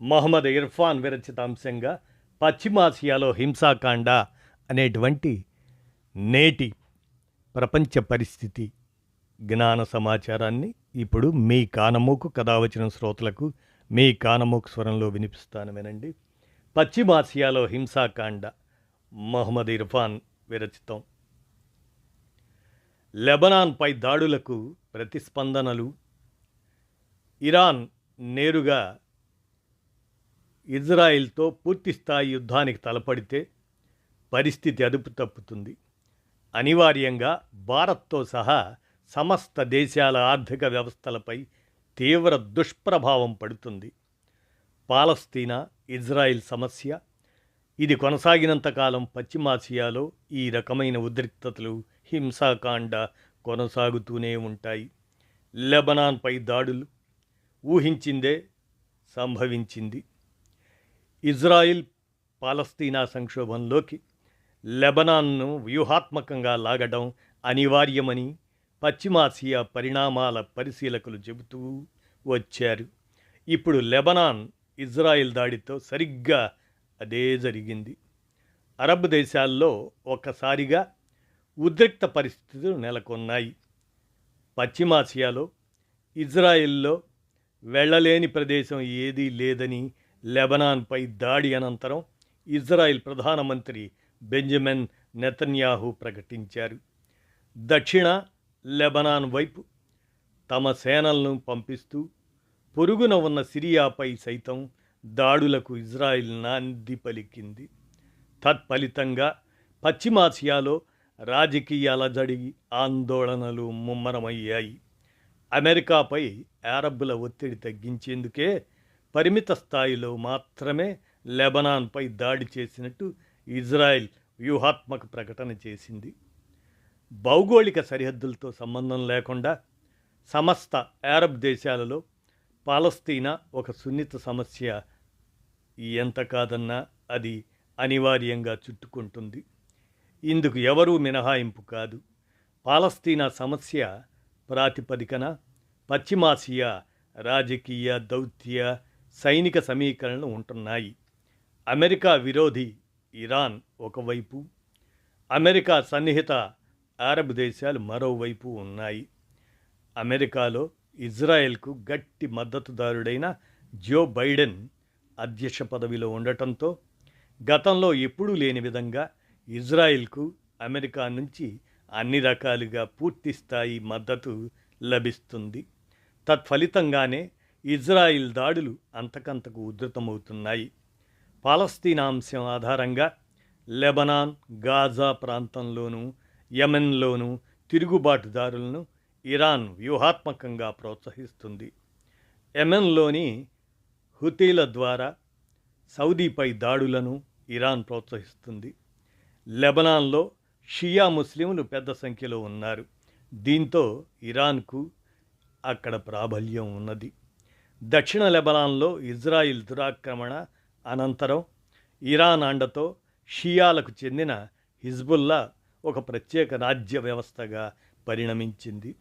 మహమ్మద్ ఇర్ఫాన్ విరచిత అంశంగా పశ్చిమాసియాలో హింసాకాండ అనేటువంటి నేటి ప్రపంచ పరిస్థితి జ్ఞాన సమాచారాన్ని ఇప్పుడు మీ కానమూకు కథ వచ్చిన శ్రోతలకు మీ కానమూకు స్వరంలో వినిపిస్తాను వినండి పశ్చిమాసియాలో హింసాకాండ మహమ్మద్ ఇర్ఫాన్ విరచితం. లెబనాన్పై దాడులకు ప్రతిస్పందనలు. ఇరాన్ నేరుగా ఇజ్రాయిల్తో పూర్తిస్థాయి యుద్ధానికి తలపడితే పరిస్థితి అదుపు తప్పుతుంది. అనివార్యంగా భారత్తో సహా సమస్త దేశాల ఆర్థిక వ్యవస్థలపై తీవ్ర దుష్ప్రభావం పడుతుంది. పాలస్తీనా ఇజ్రాయిల్ సమస్య ఇది కొనసాగినంతకాలం పశ్చిమాసియాలో ఈ రకమైన ఉద్రిక్తతలు హింసాకాండ కొనసాగుతూనే ఉంటాయి. లెబనాన్పై దాడులు ఊహించిందే సంభవించింది. ఇజ్రాయిల్ పాలస్తీనా సంక్షోభంలోకి లెబనాన్ను వ్యూహాత్మకంగా లాగడం అనివార్యమని పశ్చిమాసియా పరిణామాల పరిశీలకులు చెబుతూ వచ్చారు. ఇప్పుడు లెబనాన్ ఇజ్రాయిల్ దాడితో సరిగ్గా అదే జరిగింది. అరబ్ దేశాల్లో ఒక్కసారిగా ఉద్రిక్త పరిస్థితులు నెలకొన్నాయి. పశ్చిమాసియాలో ఇజ్రాయిల్లో వెళ్ళలేని ప్రదేశం ఏదీ లేదని లెబనాన్పై దాడి అనంతరం ఇజ్రాయిల్ ప్రధానమంత్రి బెంజమిన్ నెతన్యాహు ప్రకటించారు. దక్షిణ లెబనాన్ వైపు తమ సేనలను పంపిస్తూ పొరుగున ఉన్న సిరియాపై సైతం దాడులకు ఇజ్రాయిల్ నాంది పలికింది. తత్ఫలితంగా పశ్చిమాసియాలో రాజకీయ అలజడి ఆందోళనలు ముమ్మరమయ్యాయి. అమెరికాపై అరబ్బుల ఒత్తిడి తగ్గించేందుకే పరిమిత స్థాయిలో మాత్రమే లెబనాన్పై దాడి చేసినట్టు ఇజ్రాయెల్ వ్యూహాత్మక ప్రకటన చేసింది. భౌగోళిక సరిహద్దులతో సంబంధం లేకుండా సమస్త అరబ్ దేశాలలో పాలస్తీనా ఒక సున్నిత సమస్య. ఎంత కాదన్నా అది అనివార్యంగా చుట్టుకుంటుంది. ఇందుకు ఎవరూ మినహాయింపు కాదు. పాలస్తీనా సమస్య ప్రాతిపదికన పశ్చిమాసియా రాజకీయ దౌత్య సైనిక సమీకరణలు ఉంటున్నాయి. అమెరికా విరోధి ఇరాన్ ఒకవైపు అమెరికా సన్నిహిత అరబ్ దేశాలు మరోవైపు ఉన్నాయి. అమెరికాలో ఇజ్రాయెల్కు గట్టి మద్దతుదారుడైన జో బైడెన్ అధ్యక్ష పదవిలో ఉండటంతో గతంలో ఎప్పుడూ లేని విధంగా ఇజ్రాయెల్కు అమెరికా నుంచి అన్ని రకాలుగా పూర్తి స్థాయి మద్దతు లభిస్తుంది. తత్ఫలితంగానే ఇజ్రాయిల్ దాడులు అంతకంతకు ఉధృతమవుతున్నాయి. పాలస్తీనా అంశం ఆధారంగా లెబనాన్ గాజా ప్రాంతంలోనూ యమెన్లోనూ తిరుగుబాటుదారులను ఇరాన్ వ్యూహాత్మకంగా ప్రోత్సహిస్తుంది. యమెన్లోని హుతీల ద్వారా సౌదీపై దాడులను ఇరాన్ ప్రోత్సహిస్తుంది. లెబనాన్లో షియా ముస్లింలు పెద్ద సంఖ్యలో ఉన్నారు. దీంతో ఇరాన్కు అక్కడ ప్రాబల్యం ఉన్నది. దక్షిణ లెబనాన్లో ఇజ్రాయిల్ దురాక్రమణ అనంతరం ఇరాన్ అండతో షియాలకు చెందిన హిజ్బుల్లా ఒక ప్రత్యేక రాజ్య వ్యవస్థగా పరిణమించింది.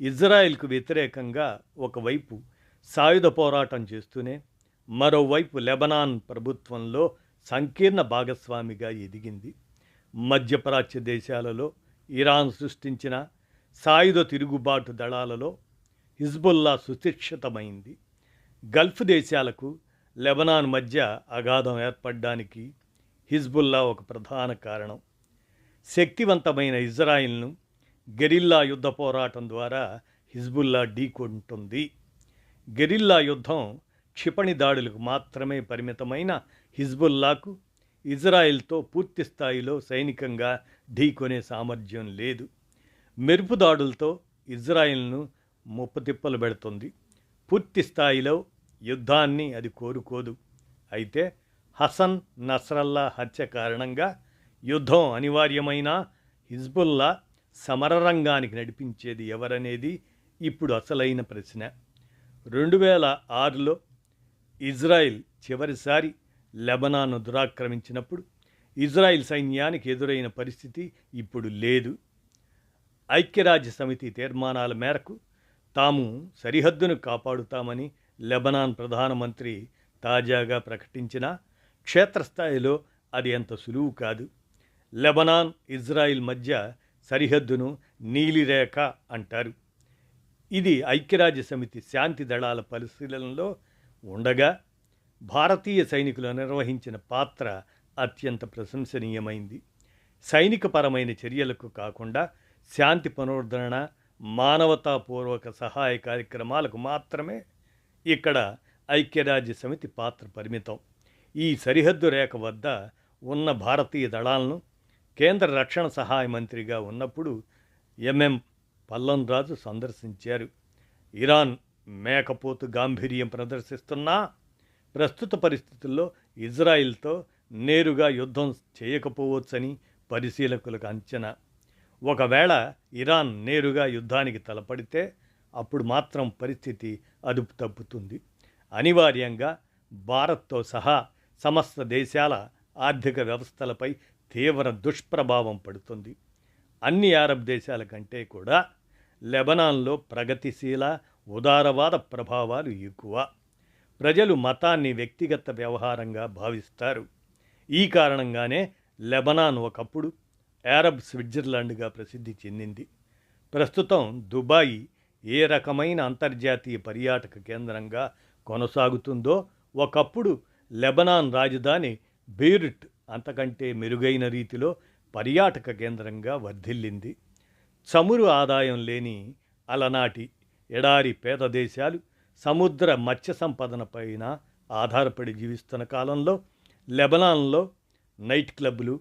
ఇజ్రాయిల్కు వ్యతిరేకంగా ఒకవైపు సాయుధ పోరాటం చేస్తూనే మరోవైపు లెబనాన్ ప్రభుత్వంలో సంకీర్ణ భాగస్వామిగా ఎదిగింది. మధ్యప్రాచ్య దేశాలలో ఇరాన్ సృష్టించిన సాయుధ తిరుగుబాటు దళాలలో హిజ్బుల్లా సుశిక్షితమైంది. గల్ఫ్ దేశాలకు లెబనాన్ మధ్య అగాధం ఏర్పడడానికి హిజ్బుల్లా ఒక ప్రధాన కారణం. శక్తివంతమైన ఇజ్రాయిల్ను గెరిల్లా యుద్ధ పోరాటం ద్వారా హిజ్బుల్లా ఢీకొంటుంది. గెరిల్లా యుద్ధం క్షిపణి దాడులకు మాత్రమే పరిమితమైన హిజ్బుల్లాకు ఇజ్రాయిల్తో పూర్తి స్థాయిలో సైనికంగా ఢీకొనే సామర్థ్యం లేదు. మెరుపు దాడులతో ఇజ్రాయెల్ను ముప్పతిప్పలు పెడుతుంది. పూర్తి స్థాయిలో యుద్ధాన్ని అది కోరుకోదు. అయితే హసన్ నస్రల్లా హత్య కారణంగా యుద్ధం అనివార్యమైన హిజ్బుల్లా సమరరంగానికి నడిపించేది ఎవరనేది ఇప్పుడు అసలైన ప్రశ్న. రెండు వేల ఆరులో ఇజ్రాయిల్ చివరిసారి లెబనాను దురాక్రమించినప్పుడు ఇజ్రాయిల్ సైన్యానికి ఎదురైన పరిస్థితి ఇప్పుడు లేదు. ఐక్యరాజ్య సమితి తీర్మానాల మేరకు తాము సరిహద్దును కాపాడుతామని లెబనాన్ ప్రధానమంత్రి తాజాగా ప్రకటించిన క్షేత్రస్థాయిలో అది అంత సులువు కాదు. లెబనాన్ ఇజ్రాయిల్ మధ్య సరిహద్దును నీలిరేఖ అంటారు. ఇది ఐక్యరాజ్య సమితి శాంతి దళాల పరిశీలనలో ఉండగా భారతీయ సైనికులు నిర్వహించిన పాత్ర అత్యంత ప్రశంసనీయమైంది. సైనికపరమైన చర్యలకు కాకుండా శాంతి పునరుద్ధరణ మానవతాపూర్వక సహాయ కార్యక్రమాలకు మాత్రమే ఇక్కడ ఐక్యరాజ్య సమితి పాత్ర పరిమితం. ఈ సరిహద్దు రేఖ వద్ద ఉన్న భారతీయ దళాలను కేంద్ర రక్షణ సహాయ మంత్రిగా ఉన్నప్పుడు ఎంఎం పల్లంరాజు సందర్శించారు. ఇరాన్ మేకపోతు గాంభీర్యం ప్రదర్శిస్తున్నా ప్రస్తుత పరిస్థితుల్లో ఇజ్రాయిల్తో నేరుగా యుద్ధం చేయకపోవచ్చని పరిశీలకులకు అంచనా. ఒకవేళ ఇరాన్ నేరుగా యుద్ధానికి తలపడితే అప్పుడు మాత్రం పరిస్థితి అదుపు తప్పుతుంది. అనివార్యంగా భారత్తో సహా సమస్త దేశాల ఆర్థిక వ్యవస్థలపై తీవ్ర దుష్ప్రభావం పడుతుంది. అన్ని అరబ్ దేశాల కంటే కూడా లెబనాన్లో ప్రగతిశీల ఉదారవాద ప్రభావాలు ఎక్కువ. ప్రజలు మతాన్ని వ్యక్తిగత వ్యవహారంగా భావిస్తారు. ఈ కారణంగానే లెబనాన్ ఒకప్పుడు అరబ్ స్విట్జర్లాండ్గా ప్రసిద్ధి చెందింది. ప్రస్తుతం దుబాయ్ ఏ రకమైన అంతర్జాతీయ పర్యాటక కేంద్రంగా కొనసాగుతుందో ఒకప్పుడు లెబనాన్ రాజధాని బీరుట్ అంతకంటే మెరుగైన రీతిలో పర్యాటక కేంద్రంగా వర్ధిల్లింది. చమురు ఆదాయం లేని అలనాటి ఎడారి పేద దేశాలు సముద్ర మత్స్య సంపదనపైన ఆధారపడి జీవిస్తున్న కాలంలో లెబనాన్లో నైట్ క్లబ్బులు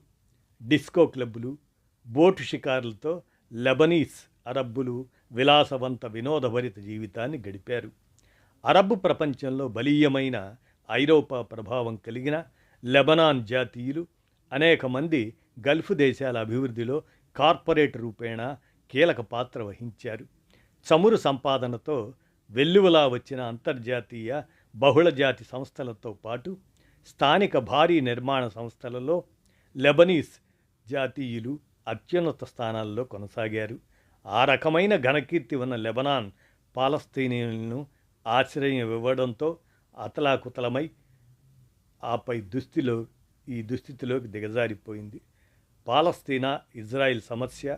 డిస్కో క్లబ్బులు బోటు షికారులతో లెబనీస్ అరబ్బులు విలాసవంత వినోదభరిత జీవితాన్ని గడిపారు. అరబ్ ప్రపంచంలో బలీయమైన ఐరోపా ప్రభావం కలిగిన లెబనాన్ జాతీయులు అనేక మంది గల్ఫ్ దేశాల అభివృద్ధిలో కార్పొరేట్ రూపేణా కీలక పాత్ర వహించారు. చమురు సంపాదనతో వెల్లువలా వచ్చిన అంతర్జాతీయ బహుళజాతి సంస్థలతో పాటు స్థానిక భారీ నిర్మాణ సంస్థలలో లెబనీస్ జాతీయులు అత్యున్నత స్థానాల్లో కొనసాగారు. ఆ రకమైన ఘనకీర్తి ఉన్న లెబనాన్ పాలస్తీనియన్లను ఆశ్రయం ఇవ్వడంతో అతలాకుతలమై ఆపై దుస్థితిలో ఈ దుస్థితిలోకి దిగజారిపోయింది. పాలస్తీనా ఇజ్రాయిల్ సమస్య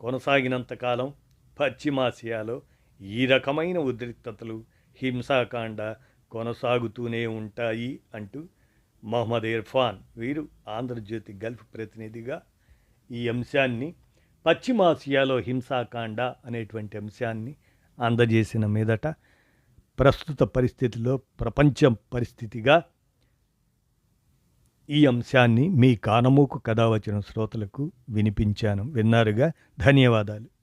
కొనసాగినంతకాలం పశ్చిమాసియాలో ఈ రకమైన ఉద్రిక్తతలు హింసాకాండ కొనసాగుతూనే ఉంటాయి అంటూ మహమ్మద్ ఇర్ఫాన్ వీరు ఆంధ్రజ్యోతి గల్ఫ్ ప్రతినిధిగా ఈ అంశాన్ని పశ్చిమాసియాలో హింసాకాండ అనేటువంటి అంశాన్ని అందజేసిన మీదట ప్రస్తుత పరిస్థితిలో ప్రపంచం పరిస్థితిగా ఈ అంశాన్ని మీ కానమూకు కథ వచ్చిన శ్రోతలకు వినిపించాను. విన్నారుగా? ధన్యవాదాలు.